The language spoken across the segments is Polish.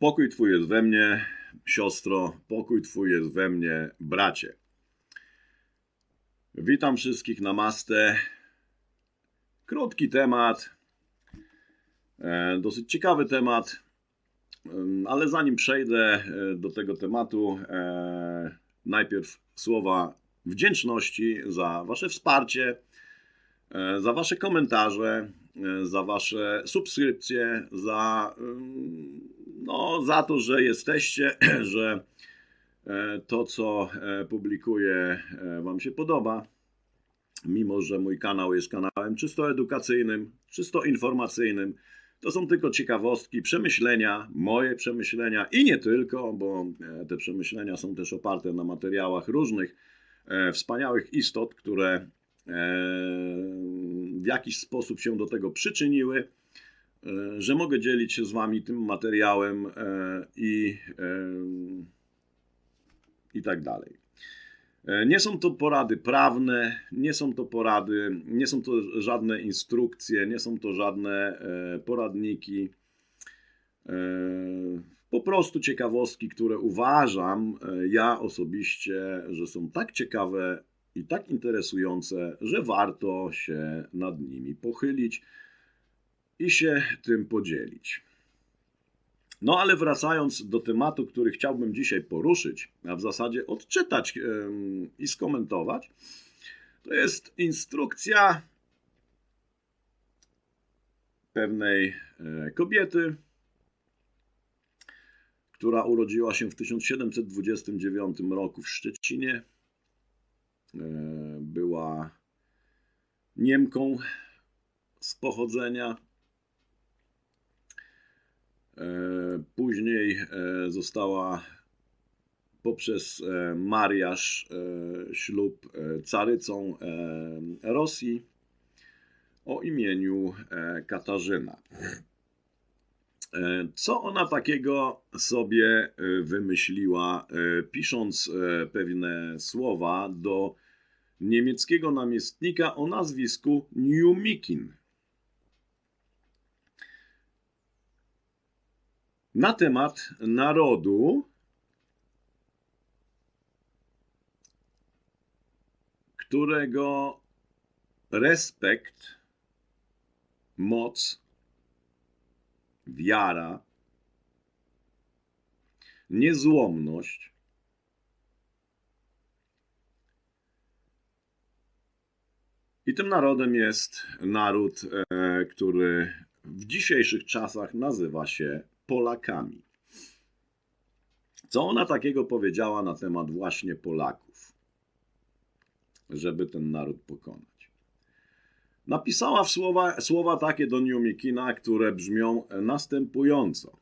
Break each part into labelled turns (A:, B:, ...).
A: Pokój Twój jest we mnie, siostro, pokój Twój jest we mnie, bracie. Witam wszystkich na mastę. Krótki temat, e, dosyć ciekawy temat, Em, ale zanim przejdę e, do tego tematu, e, najpierw słowa wdzięczności za Wasze wsparcie, za Wasze komentarze, za Wasze subskrypcje, za, em, no, za to, że jesteście, że e, to, co e, publikuję, e, Wam się podoba. Mimo, że mój kanał jest kanałem czysto edukacyjnym, czysto informacyjnym, to są tylko ciekawostki, przemyślenia, moje przemyślenia i nie tylko, bo te przemyślenia są też oparte na materiałach różnych wspaniałych istot, które w jakiś sposób się do tego przyczyniły, że mogę dzielić się z Wami tym materiałem e, i, e, i tak dalej. E, Nie są to porady prawne, nie są to porady, nie są to żadne instrukcje, nie są to żadne e, poradniki. E, Po prostu ciekawostki, które uważam e, ja osobiście, że są tak ciekawe i tak interesujące, że warto się nad nimi pochylić i się tym podzielić. No ale wracając do tematu, który chciałbym dzisiaj poruszyć, a w zasadzie odczytać i skomentować, to jest instrukcja pewnej e, kobiety, która urodziła się w 1729 roku w Szczecinie. E, Była Niemką z pochodzenia. E, Później e, została poprzez e, mariaż, ślub carycą Rosji o imieniu Katarzyna. Co ona takiego sobie wymyśliła, pisząc pewne słowa do niemieckiego namiestnika o nazwisku Niumikin? Na temat narodu, którego respekt, moc, wiara, niezłomność i tym narodem jest naród, e, który w dzisiejszych czasach nazywa się Polakami. Co ona takiego powiedziała na temat właśnie Polaków, żeby ten naród pokonać? Napisała w słowa, słowa takie do Niumikina, które brzmią następująco.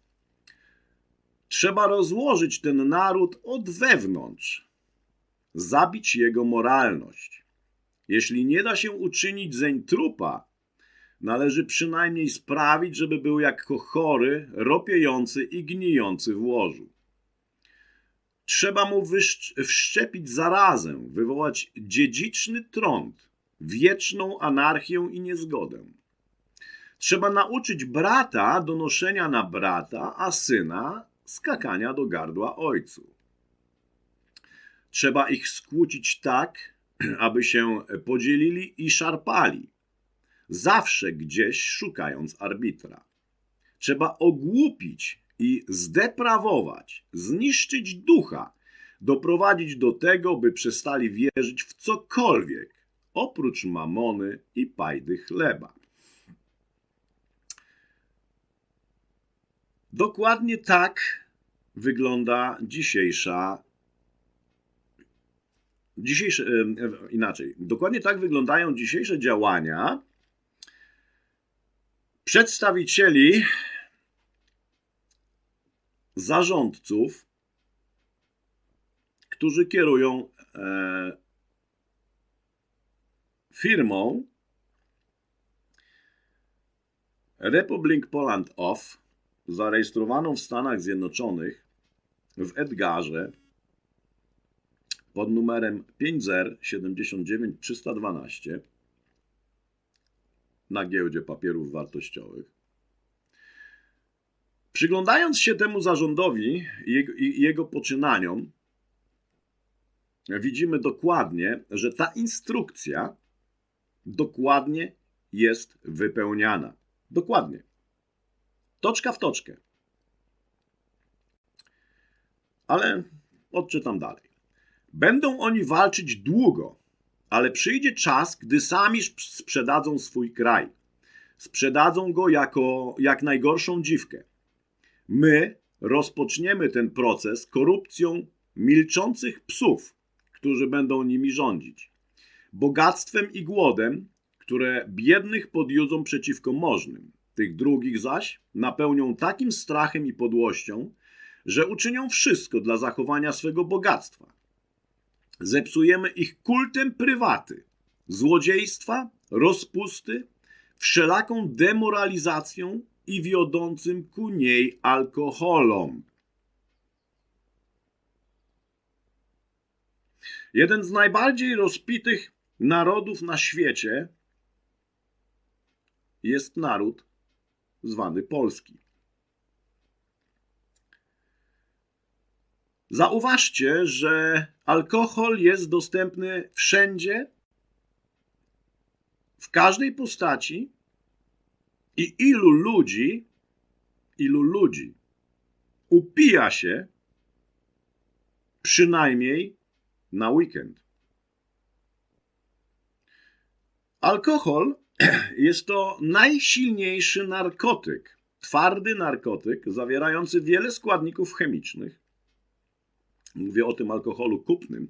A: Trzeba rozłożyć ten naród od wewnątrz, zabić jego moralność. Jeśli nie da się uczynić zeń trupa, Należy przynajmniej sprawić, żeby był jak chory, ropiejący i gnijący w łożu. Trzeba mu wszczepić zarazę, wywołać dziedziczny trąd, wieczną anarchię i niezgodę. Trzeba nauczyć brata donoszenia na brata, a syna skakania do gardła ojcu. Trzeba ich skłócić tak, aby się podzielili i szarpali zawsze gdzieś szukając arbitra. Trzeba ogłupić i zdeprawować, zniszczyć ducha, doprowadzić do tego, by przestali wierzyć w cokolwiek oprócz mamony i pajdy chleba. Dokładnie tak wygląda dzisiejsza. Dzisiejsze, inaczej, dokładnie tak wyglądają dzisiejsze działania przedstawicieli zarządców, którzy kierują e, firmą Republic Poland Off, zarejestrowaną w Stanach Zjednoczonych w Edgarze pod numerem 5079312 na giełdzie papierów wartościowych. Przyglądając się temu zarządowi i jego, poczynaniom, widzimy dokładnie, że ta instrukcja dokładnie jest wypełniana. Dokładnie. Toczka w toczkę. Ale odczytam dalej. Będą oni walczyć długo, ale przyjdzie czas, gdy sami sprzedadzą swój kraj. Sprzedadzą go jako jak najgorszą dziwkę. My rozpoczniemy ten proces korupcją milczących psów, którzy będą nimi rządzić, bogactwem i głodem, które biednych podjudzą przeciwko możnym, tych drugich zaś napełnią takim strachem i podłością, że uczynią wszystko dla zachowania swego bogactwa. Zepsujemy ich kultem prywaty, złodziejstwa, rozpusty, wszelaką demoralizacją i wiodącym ku niej alkoholom. Jeden z najbardziej rozpitych narodów na świecie jest naród zwany Polski. Zauważcie, że alkohol jest dostępny wszędzie, w każdej postaci i ilu ludzi, ilu ludzi upija się przynajmniej na weekend. Alkohol jest to najsilniejszy narkotyk, twardy narkotyk zawierający wiele składników chemicznych. Mówię o tym alkoholu kupnym,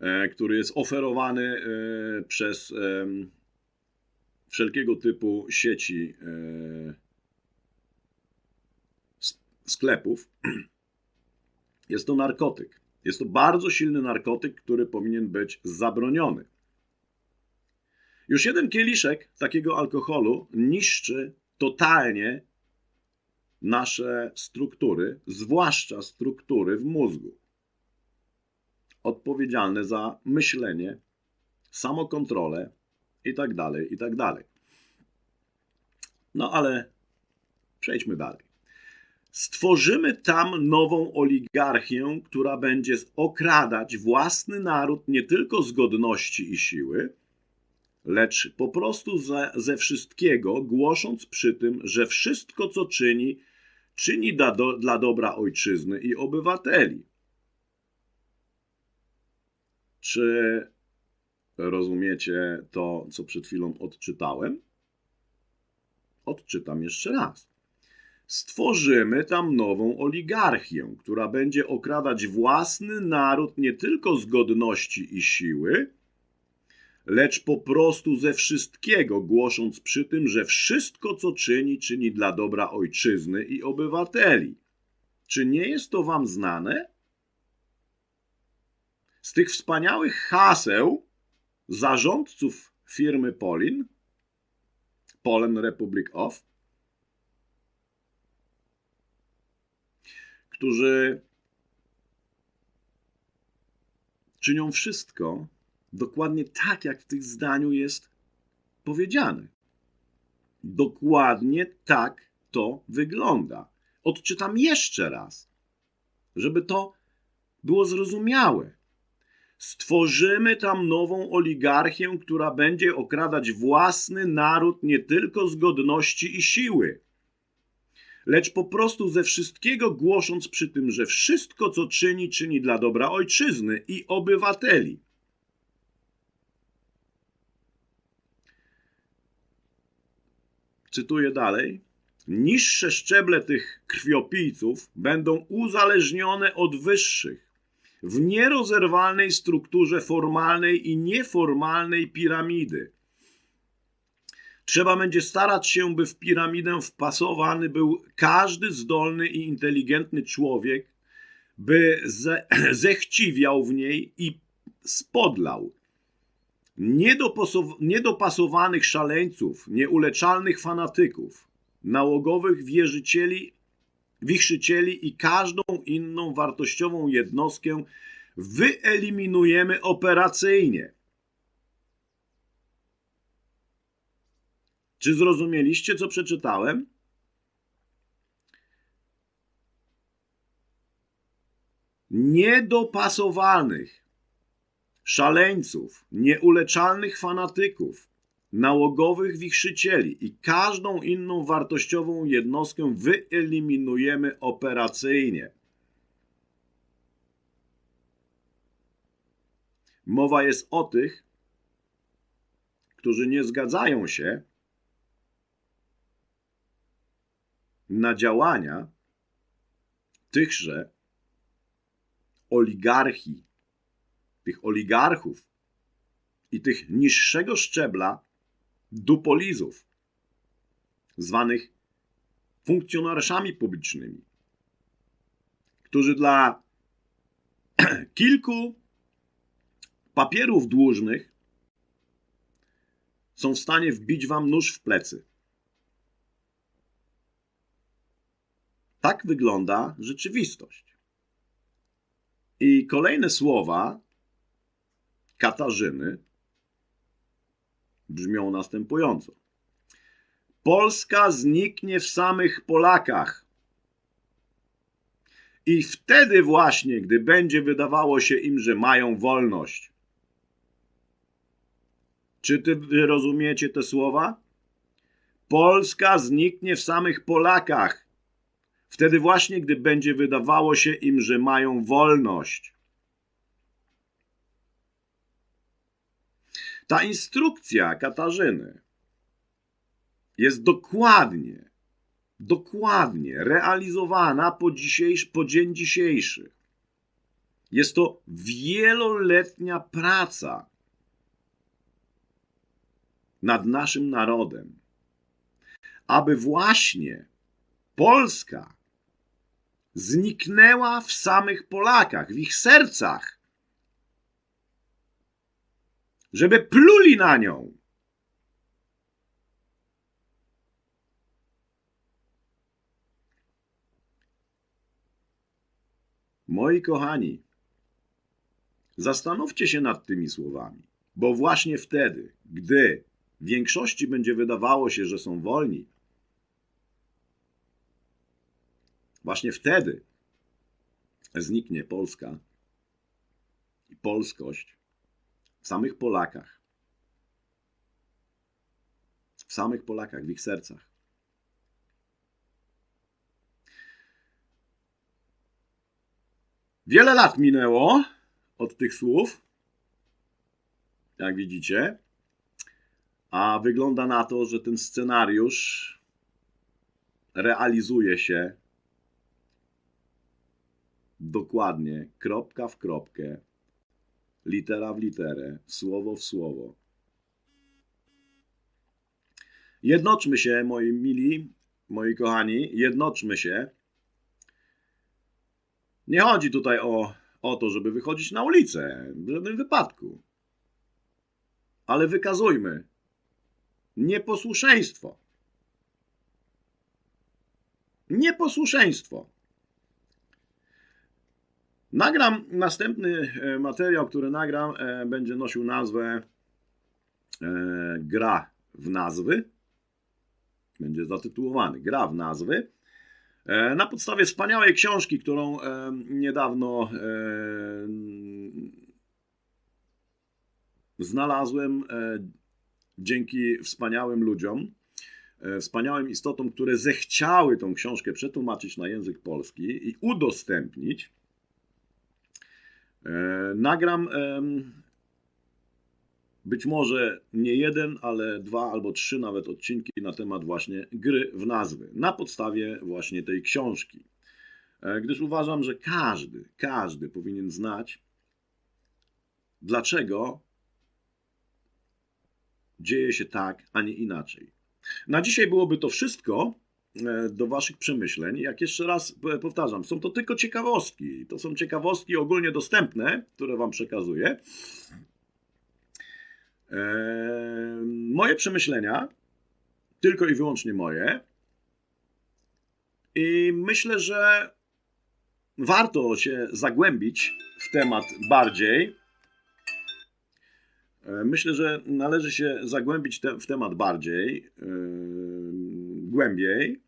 A: e, który jest oferowany e, przez e, wszelkiego typu sieci sklepów. Jest to narkotyk. Jest to bardzo silny narkotyk, który powinien być zabroniony. Już jeden kieliszek takiego alkoholu niszczy totalnie nasze struktury, zwłaszcza struktury w mózgu, odpowiedzialne za myślenie, samokontrolę itd., tak itd. Tak no ale przejdźmy dalej. Stworzymy tam nową oligarchię, która będzie okradać własny naród nie tylko z godności i siły, lecz po prostu ze, ze wszystkiego, głosząc przy tym, że wszystko, co czyni, czyni dla, do, dla dobra ojczyzny i obywateli. Czy rozumiecie to, co przed chwilą odczytałem? Odczytam jeszcze raz. Stworzymy tam nową oligarchię, która będzie okradać własny naród nie tylko z godności i siły, lecz po prostu ze wszystkiego, głosząc przy tym, że wszystko, co czyni, czyni dla dobra ojczyzny i obywateli. Czy nie jest to wam znane? Z tych wspaniałych haseł zarządców firmy Polin, Polen Republic of, którzy czynią wszystko, dokładnie tak, jak w tych zdaniu jest powiedziane. Dokładnie tak to wygląda. Odczytam jeszcze raz, żeby to było zrozumiałe. Stworzymy tam nową oligarchię, która będzie okradać własny naród nie tylko z godności i siły, lecz po prostu ze wszystkiego głosząc przy tym, że wszystko, co czyni, czyni dla dobra ojczyzny i obywateli. Cytuję dalej, niższe szczeble tych krwiopijców będą uzależnione od wyższych w nierozerwalnej strukturze formalnej i nieformalnej piramidy. Trzeba będzie starać się, by w piramidę wpasowany był każdy zdolny i inteligentny człowiek, by ze, zechciwiał w niej i spodlał niedopasowanych szaleńców, nieuleczalnych fanatyków, nałogowych wierzycieli, wichrzycieli i każdą inną wartościową jednostkę wyeliminujemy operacyjnie. Czy zrozumieliście, co przeczytałem? Niedopasowanych szaleńców, nieuleczalnych fanatyków, nałogowych wichrzycieli i każdą inną wartościową jednostkę wyeliminujemy operacyjnie. Mowa jest o tych, którzy nie zgadzają się na działania tychże oligarchii, tych oligarchów i tych niższego szczebla dupolizów, zwanych funkcjonariuszami publicznymi, którzy dla kilku papierów dłużnych są w stanie wbić wam nóż w plecy. Tak wygląda rzeczywistość. I kolejne słowa Katarzyny brzmią następująco. Polska zniknie w samych Polakach. I wtedy właśnie, gdy będzie wydawało się im, że mają wolność. Czy ty rozumiecie te słowa? Polska zniknie w samych Polakach. Wtedy właśnie, gdy będzie wydawało się im, że mają wolność. Ta instrukcja Katarzyny jest dokładnie, dokładnie realizowana po, dzisiejszy, po dzień dzisiejszy. Jest to wieloletnia praca nad naszym narodem, aby właśnie Polska zniknęła w samych Polakach, w ich sercach, żeby pluli na nią. Moi kochani, zastanówcie się nad tymi słowami, bo właśnie wtedy, gdy większości będzie wydawało się, że są wolni, właśnie wtedy zniknie Polska i polskość w samych Polakach. W samych Polakach, w ich sercach. Wiele lat minęło od tych słów, jak widzicie, a wygląda na to, że ten scenariusz realizuje się dokładnie, kropka w kropkę, litera w literę, słowo w słowo. Jednoczmy się, moi mili, moi kochani, jednoczmy się. Nie chodzi tutaj o, o to, żeby wychodzić na ulicę, w żadnym wypadku. Ale wykazujmy nieposłuszeństwo. Nieposłuszeństwo. Nagram następny e, materiał, który nagram, e, będzie nosił nazwę e, Gra w nazwy. Będzie zatytułowany Gra w nazwy. Na podstawie wspaniałej książki, którą niedawno znalazłem dzięki wspaniałym ludziom, wspaniałym istotom, które zechciały tą książkę przetłumaczyć na język polski i udostępnić. E, nagram być może nie jeden, ale dwa albo trzy nawet odcinki na temat właśnie gry w nazwy, na podstawie właśnie tej książki. E, gdyż uważam, że każdy, każdy powinien znać, dlaczego dzieje się tak, a nie inaczej. Na dzisiaj byłoby to wszystko. E, do Waszych przemyśleń. Jak jeszcze raz powtarzam, są to tylko ciekawostki. To są ciekawostki ogólnie dostępne, które Wam przekazuję. E, moje przemyślenia, tylko i wyłącznie moje. I myślę, że warto się zagłębić w temat bardziej. E, myślę, że należy się zagłębić te, w temat bardziej, yy, głębiej,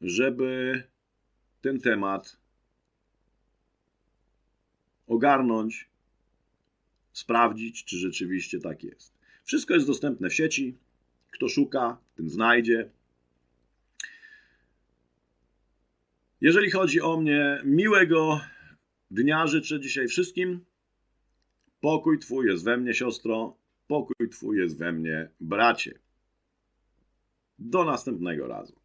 A: żeby ten temat ogarnąć, sprawdzić, czy rzeczywiście tak jest. Wszystko jest dostępne w sieci. Kto szuka, ten znajdzie. Jeżeli chodzi o mnie, miłego dnia życzę dzisiaj wszystkim. Pokój Twój jest we mnie, siostro. Pokój Twój jest we mnie, bracie. Do następnego razu.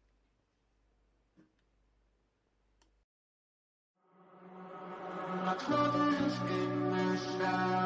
B: covers in the sun.